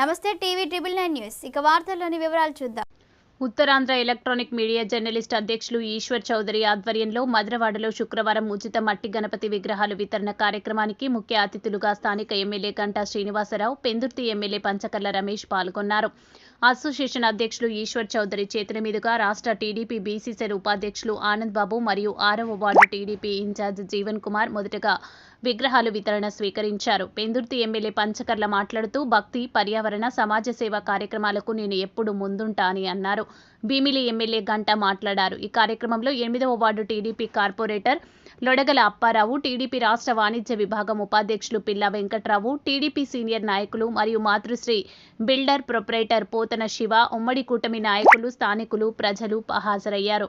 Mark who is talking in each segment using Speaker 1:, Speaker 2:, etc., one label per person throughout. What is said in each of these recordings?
Speaker 1: నమస్తే TV triple nine news. ఇక వార్తల్లోని వివరాలు చూద్దాం.
Speaker 2: ఉత్తరాంధ్ర ఎలక్ట్రానిక్ మీడియా జర్నలిస్ట్ అధ్యక్షులు ఈశ్వర్ చౌదరి ఆధ్వర్యంలో మద్రవాడలో శుక్రవారం ఉచిత మట్టి గణపతి విగ్రహాలు వితరణ కార్యక్రమానికి ముఖ్య అతిథులుగా స్థానిక ఎమ్మెల్యే గంటా శ్రీనివాసరావు పెందుర్తి ఎమ్మెల్యే పంచకర్ల రమేష్ పాల్గొన్నారు. అసోసియేషన్ అధ్యక్షులు ఈశ్వర్ చౌదరి చేతుల మీదుగా రాష్ట్ర టీడీపీ బీసీసీఎల్ ఉపాధ్యక్షులు ఆనంద్ బాబు మరియు ఆరవ ward TDP incharge Jeevan Kumar మొదటగా విగ్రహాలు వితరణ స్వీకరించారు. పెందుర్తి ఎమ్మెల్యే పంచకర్ల మాట్లాడుతూ భక్తి పర్యావరణ సమాజ సేవ కార్యక్రమాలకు నేను ఎప్పుడు ముందుంటా అని అన్నారు. భీమిలి ఎమ్మెల్యే గంట మాట్లాడారు. ఈ కార్యక్రమంలో ఎనిమిదవ ward TDP corporator Lodagala Apparao TDP రాష్ట్ర వాణిజ్య విభాగం ఉపాధ్యక్షులు పిల్ల వెంకట్రావు టీడీపీ సీనియర్ నాయకులు మరియు మాతృశ్రీ బిల్డర్ ప్రొపరేటర్ పోతన శివ ఉమ్మడి కూటమి నాయకులు స్థానికులు ప్రజలు హాజరయ్యారు.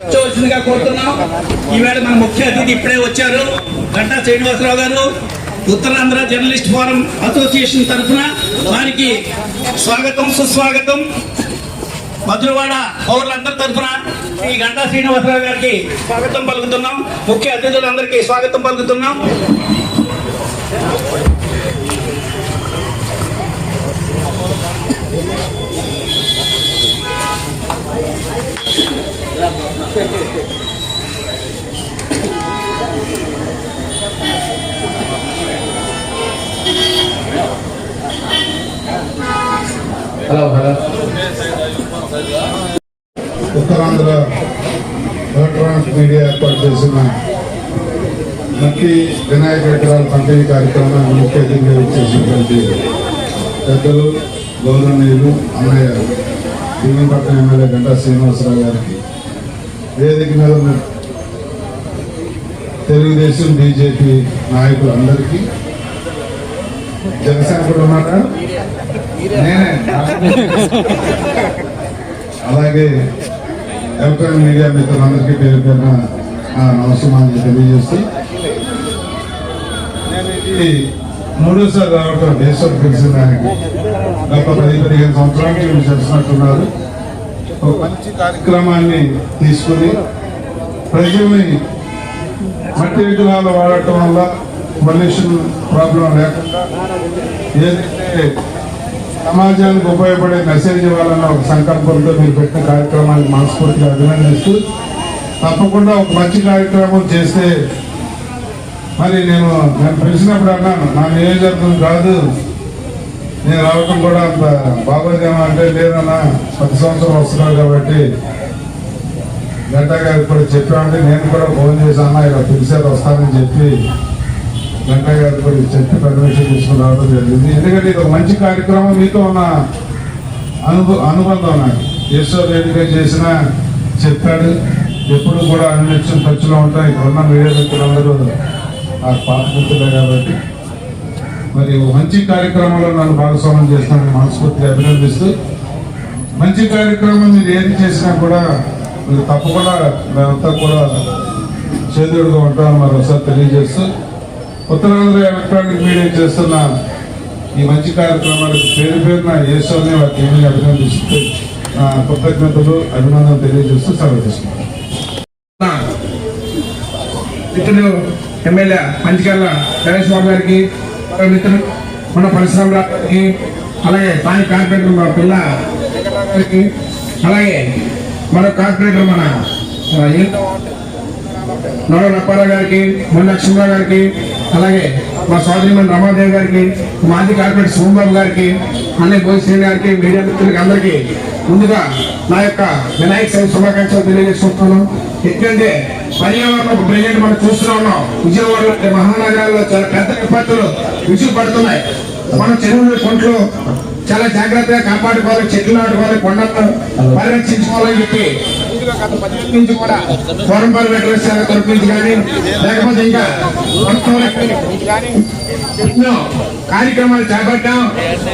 Speaker 3: వచ్చవలసిందిగా కోరుతున్నాం. ఈవేళ మన ముఖ్య అతిథి ఇప్పుడే వచ్చారు. గంటా శ్రీనివాసరావు గారు ఉత్తరాంధ్ర జర్నలిస్ట్ ఫోరం అసోసియేషన్ తరఫున వారికి స్వాగతం సుస్వాగతం. మధురవాడ పౌరులందరి తరఫున ఈ గంటా శ్రీనివాసరావు గారికి స్వాగతం పలుకుతున్నాం. ముఖ్య అతిథులందరికీ స్వాగతం పలుకుతున్నాం.
Speaker 4: Hello hello. Uttarandhra electronic media ఏర్పాటు చేసిన మట్టి వినాయక విగ్రహాల పంపిణీ కార్యక్రమాన్ని ముఖ్య అతిథిగా ఇచ్చేసినటువంటి పెద్దలు గౌరవనీయులు అన్నయ్య భీమంపట్నం ఎమ్మెల్యే గంటా శ్రీనివాసరావు గారికి వేదిక మీద ఉన్న తెలుగుదేశం బీజేపీ నాయకులందరికీ జనసేన కూడా ఉన్నారా నేనే. అలాగే ఎలక్ట్రానిక్ మీడియా మిత్రులందరికీ పేరు పేరున ఆ, నమస్కారాలు తెలియజేస్తూ నేను ఇది మూడోసారి రావటం దేశం తెలిసిన దానికి గత పది పదిహేను సంవత్సరాల నుంచి చేస్తున్నట్టున్నారు. ఒక మంచి కార్యక్రమాన్ని తీసుకుని ప్రజల్ని మట్టి విగ్రహాలు వాడటం వల్ల పొల్యూషన్ ప్రాబ్లం లేకుండా ఏదైతే సమాజానికి ఉపయోగపడే మెసేజ్ ఇవ్వాలన్న ఒక సంకల్పంతో మీరు పెట్టిన కార్యక్రమాన్ని మనస్ఫూర్తిగా అభినందిస్తూ తప్పకుండా ఒక మంచి కార్యక్రమం చేస్తే మరి నేను నేను పిలిచినప్పుడు అన్నాను నా నియోజకవర్గం కాదు నేను రావటం కూడా అంత బాగోదేమో అంటే లేదన్నా పది సంవత్సరం వస్తున్నాను కాబట్టి. గంటా గారికి కూడా చెప్పామంటే నేను కూడా ఫోన్ చేసి అన్న ఇలా పిలిచారు వస్తానని చెప్పి గంటా గారు కూడా చెప్పి పర్మిషన్ తీసుకుని రావడం జరిగింది. ఎందుకంటే ఇది ఒక మంచి కార్యక్రమం మీతో ఉన్న అనుభవ అనుబంధం నాకు ఈశ్వర్ రెడ్డి గారు చేసిన చెప్పాడు. ఎప్పుడు కూడా అన్నిత్యం ఖర్చులో ఉంటాయి. ఇక్కడ ఉన్న మీడియా మిత్రులందరూ నాకు పాత మిత్రులే కాబట్టి. మరి మంచి కార్యక్రమంలో నన్ను భాగస్వామ్యం చేస్తానని మనస్ఫూర్తిగా అభినందిస్తూ మంచి కార్యక్రమం మీరు ఏది చేసినా కూడా మీరు తప్పకుండా మేమంతా కూడా చేదుడుగా ఉంటామని మరోసారి తెలియజేస్తూ ఉత్తరాంధ్ర ఎలక్ట్రానిక్ మీడియా చేస్తున్న ఈ మంచి కార్యక్రమాలకు పేరు పేరున యేసోని వారి ఏమీ అభినందిస్తూ నా కృతజ్ఞతలు అభినందన తెలియజేస్తూ సెలవు తీసుకుంటాను
Speaker 5: ఎమ్మెల్యే పంచకర్ల గణేష్ బాబు గారికి మిత్రులు మన పరిశ్రమలకి అలాగే స్థానిక కార్పొరేటర్ మన పిల్ల గారికి అలాగే మన కార్పొరేటర్ మన ఆ, నప్పారావు గారికి మన లక్ష్మీరావు గారికి అలాగే మా సోదరి మన రమాదేవి గారికి మాజీ కార్పొరేటర్ సోమబాబు గారికి అన్నయ్య భోజశ్రేణి గారికి మీడియా మిత్రులకి అందరికీ ముందుగా నా యొక్క వినాయక చవితి శుభాకాంక్షలు తెలియజేసుకుంటున్నాను. ఎందుకంటే పర్యావరణం ప్రజెంట్ మనం చూస్తూ ఉన్నాం. విజయవాడ మహానగరాల్లో చాలా పెద్ద విపత్తులు విసుగు పడుతున్నాయి. మన చెరువులు కొంట్లు చాలా జాగ్రత్తగా కాపాడుకోవాలి చెట్లు నాటుకోవాలి కొండలను పరిరక్షించుకోవాలని చెప్పి గత నుంచి కూడా కోరంపల్లి వెటరన్ శాఖ తరపు నుంచి కానీ లేకపోతే ఇంకా కానీ ఎన్నో కార్యక్రమాలు చేపట్టాం.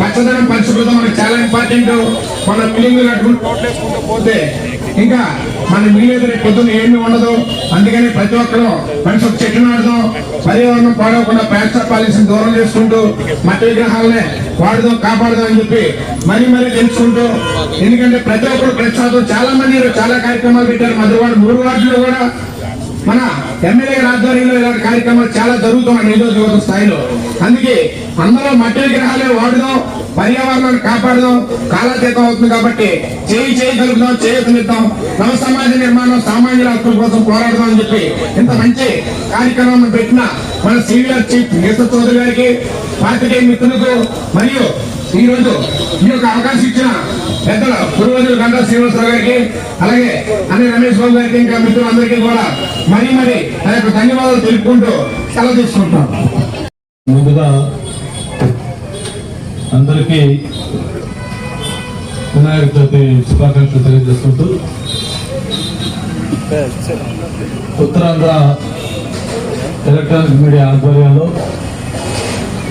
Speaker 5: పచ్చదనం పరిశుభ్రత మనకు చాలా ఇంపార్టెంట్. మన బిల్డింగ్ అటువంటి పోతే ఇంకా మన మిగిలేదు రేపు పొద్దున్న ఏమీ ఉండదు. అందుకని ప్రతి ఒక్కరు మనిషి ఒక చెట్లు నాటుదాం. పర్యావరణం పాడవకుండా ప్లాస్టర్ పాలసీని దూరం చేసుకుంటూ మట్టి విగ్రహాలనే వాడుదాం కాపాడుదాం అని చెప్పి మరీ మరీ తెలుసుకుంటూ ఎందుకంటే ప్రతి ఒక్కరు ప్రతిసాదం చాలా మంది చాలా కార్యక్రమాలు పెట్టారు. మధురవాడ మూడు వార్డులో కూడా మన ఎమ్మెల్యే ఆధ్వర్యంలో ఇలాంటి కార్యక్రమాలు చాలా జరుగుతున్నాయి. నియోజకవర్గ స్థాయిలో. అందుకే అందరూ మట్టి విగ్రహాలే వాడుదాం. పర్యావరణాన్ని కాపాడదాం. కాలాతీతం అవుతుంది కాబట్టి చేయి చేయి కలుపుదాం చేయకునిద్దాం నవ సమాజ నిర్మాణం సామాన్యుల హక్కుల కోసం పోరాడదాం అని చెప్పి ఇంత మంచి కార్యక్రమం పెట్టిన మన సీనియర్ చీఫ్ నేత చౌదరి గారికి పార్టీ మిత్రులకు మరియు ఈ ఈ యొక్క అవకాశం ఇచ్చిన పెద్దల పూర్వజులు గంటా శ్రీనివాసరావు గారికి అలాగే అన్ని రమేష్ బాబు గారికి ఇంకా మిత్రులందరికీ కూడా మరీ మరీ నా యొక్క ధన్యవాదాలు తెలుపుకుంటూ సెలవు తీసుకుంటాం
Speaker 6: ముందుగా అందరికీ వినాయక చవితి శుభాకాంక్షలు తెలియజేస్తుంటూ ఉత్తరాంధ్ర ఎలక్ట్రానిక్ మీడియా ఆధ్వర్యంలో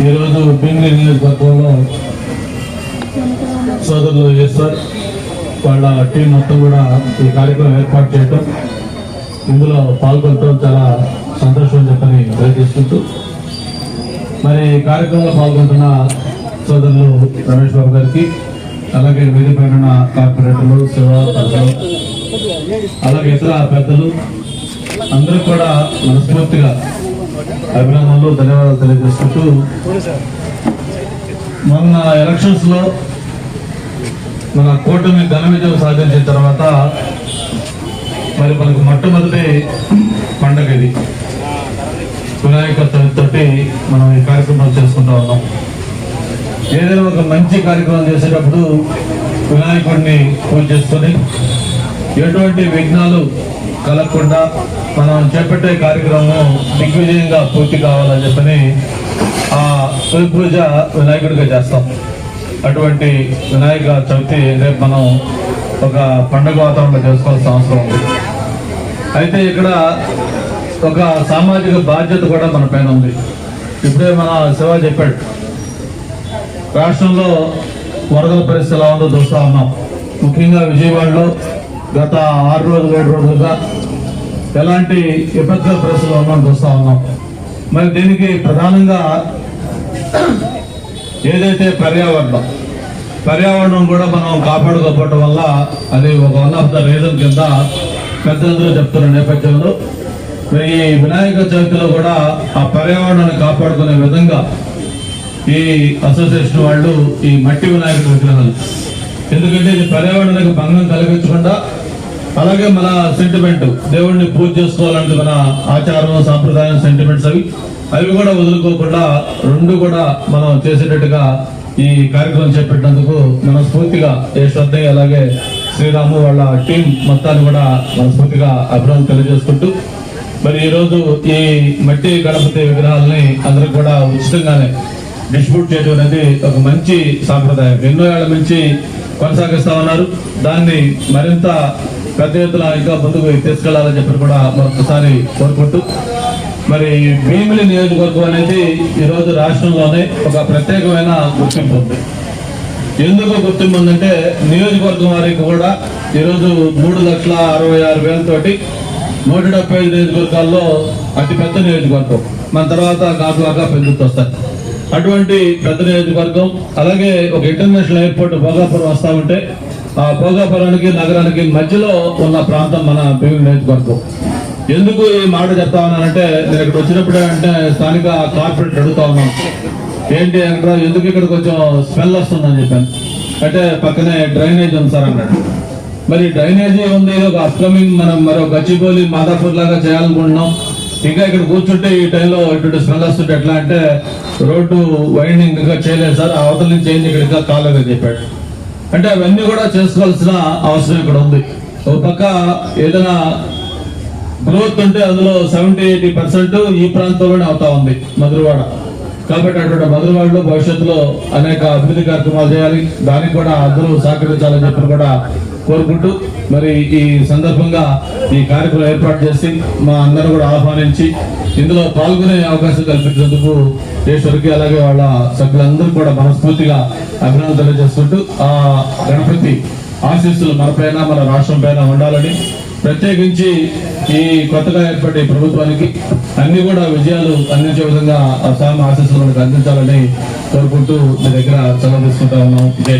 Speaker 6: ఈరోజు భీమిలి నియోజకవర్గంలో సోదరులు ఈశ్వర్ వాళ్ళ టీం మొత్తం కూడా ఈ కార్యక్రమం ఏర్పాటు చేయటం. ఇందులో పాల్గొనటం చాలా సంతోషం చెప్పని తెలియజేసుకుంటూ. మరి ఈ కార్యక్రమంలో పాల్గొంటున్న సోదరులు రమేష్ బాబు గారికి అలాగే వేదిక పైన కార్పొరేటర్లు శివ అలాగే ఇతర పెద్దలు అందరూ కూడా మనస్ఫూర్తిగా అభినందనలు ధన్యవాదాలు తెలియజేసుకుంటూ మొన్న ఎలక్షన్స్లో మన కూటమి ఘన విజయం సాధించిన తర్వాత మరి మనకు మొట్టమొదటి పండగ ఇది. వినాయక చవితితోటి మనం ఈ కార్యక్రమాలు చేసుకుంటా ఉన్నాం. ఏదైనా ఒక మంచి కార్యక్రమం చేసేటప్పుడు వినాయకుడిని పూజ చేసుకొని ఎటువంటి విఘ్నాలు కలగకుండా మనం చేపట్టే కార్యక్రమం దిగ్విజయంగా పూర్తి కావాలని చెప్పని ఆ తొలి పూజ వినాయకుడిగా చేస్తాం. అటువంటి వినాయక చవితి రేపు మనం ఒక పండుగ వాతావరణంలో చేసుకోవాల్సిన అవసరం ఉంది. అయితే ఇక్కడ ఒక సామాజిక బాధ్యత కూడా మన పైన ఉంది. ఇప్పుడే మన శివ చెప్పాడు. రాష్ట్రంలో వరదల పరిస్థితి ఎలా ఉందో చూస్తూ ఉన్నాం. ముఖ్యంగా విజయవాడలో గత ఆరు రోజులు ఏడు రోజులుగా ఎలాంటి విపత్కర పరిస్థితులు ఉన్నాం చూస్తూ ఉన్నాం. మరి దీనికి ప్రధానంగా ఏదైతే పర్యావరణం పర్యావరణం కూడా మనం కాపాడుకోకపోవడం వల్ల అది ఒక వన్ ఆఫ్ ద రీజన్ కింద పెద్దలందరూ చెప్తున్న నేపథ్యంలో. మరి ఈ వినాయక చవితిలో కూడా ఆ పర్యావరణాన్ని కాపాడుకునే విధంగా ఈ అసోసియేషన్ వాళ్ళు ఈ మట్టి వినాయకుడి విగ్రహాలు. ఎందుకంటే ఇది పర్యావరణానికి భంగం కలిగించకుండా అలాగే మన సెంటిమెంట్ దేవుణ్ణి పూజ చేసుకోవాలంటే మన ఆచారం సాంప్రదాయం సెంటిమెంట్స్ అవి అవి కూడా వదులుకోకుండా రెండు కూడా మనం చేసేటట్టుగా ఈ కార్యక్రమం చేపట్టినందుకు మనస్ఫూర్తిగా ఏ శ్రద్ధయ్య అలాగే శ్రీరాము వాళ్ళ టీం మొత్తాన్ని కూడా మనస్ఫూర్తిగా అభినందన తెలియజేసుకుంటూ మరి ఈరోజు ఈ మట్టి గణపతి విగ్రహాలని అందరికి కూడా ఉచితంగానే డిస్ట్రిబ్యూట్ చేయడం అనేది ఒక మంచి సాంప్రదాయం. ఎన్నో ఏళ్ళ నుంచి కొనసాగిస్తా ఉన్నారు. దాన్ని మరింత పెద్ద ఎత్తున ఇంకా ముందుకు తీసుకెళ్ళాలని చెప్పి కూడా మరొకసారి కోరుకుంటూ మరి భీమిలి నియోజకవర్గం అనేది ఈ రోజు రాష్ట్రంలోనే ఒక ప్రత్యేకమైన గుర్తింపు ఉంది. ఎందుకు గుర్తింపు ఉందంటే నియోజకవర్గం వారికి కూడా ఈరోజు మూడు లక్షల అరవై ఆరు వేలతోటి నూట డెబ్బై ఐదు నియోజకవర్గాల్లో అతి పెద్ద నియోజకవర్గం. మన తర్వాత కాకులాగా పెరుగుతూ వస్తాయి అటువంటి పెద్ద నియోజకవర్గం అలాగే ఒక ఇంటర్నేషనల్ ఎయిర్పోర్ట్ భోగాపురం వస్తా ఉంటే ఆ భోగాపురానికి నగరానికి మధ్యలో ఉన్న ప్రాంతం మన భీమి నియోజకవర్గం. ఎందుకు ఈ మాట చెప్తా ఉన్నానంటే నేను ఇక్కడ వచ్చినప్పుడే అంటే స్థానిక కార్పొరేట్ అడుగుతా ఉన్నాను. ఏంటి అక్కడ ఎందుకు ఇక్కడ కొంచెం స్మెల్ వస్తుందని చెప్పాను. అంటే పక్కనే డ్రైనేజ్ ఉంది సార్ అన్నాడు. మరి డ్రైనేజీ ఉంది ఒక అప్కమింగ్ మనం మరో గచ్చిబౌలి మాదాపూర్ లాగా చేయాలనుకుంటున్నాం. ఇంకా ఇక్కడ కూర్చుంటే ఈ టైంలో ఇటువంటి స్మెల్ వస్తుంటే ఎట్లా అంటే రోడ్డు వైండింగ్ ఇంకా చేయలేదు సార్. అవతల నుంచి ఏంది ఇక్కడ ఇంకా కాలేదని చెప్పాడు. అంటే అవన్నీ కూడా చేసుకోవాల్సిన అవసరం ఇక్కడ ఉంది. ఒక పక్క ఏదైనా గ్రోత్ ఉంటే అందులో సెవెంటీ ఎయిటీ పర్సెంట్ ఈ ప్రాంతంలోనే అవుతా ఉంది మధురవాడ. కాబట్టి అటువంటి మధురవాడలో భవిష్యత్తులో అనేక అభివృద్ధి కార్యక్రమాలు చేయాలి. దానికి కూడా అందరూ సహకరించాలని చెప్పి కూడా కోరుకుంటూ మరి ఈ సందర్భంగా ఈ కార్యక్రమం ఏర్పాటు చేసి మా అందరూ కూడా ఆహ్వానించి ఇందులో పాల్గొనే అవకాశం కల్పించినందుకు ఈశ్వరికి అలాగే వాళ్ళ సభ్యులందరూ కూడా మనస్ఫూర్తిగా అభినందనలు తెలియజేసుకుంటూ ఆ గణపతి ఆశీస్సులు మన మన రాష్ట్రం పైన ఉండాలని ప్రత్యేకించి ఈ కొత్తగా ఏర్పడే ప్రభుత్వానికి అన్ని కూడా విజయాలు అందించే విధంగా ఆ సామ ఆశీస్సులు మనకు అందించాలని కోరుకుంటూ మీ దగ్గర సెలవు తీసుకుంటా ఉన్నాం. జై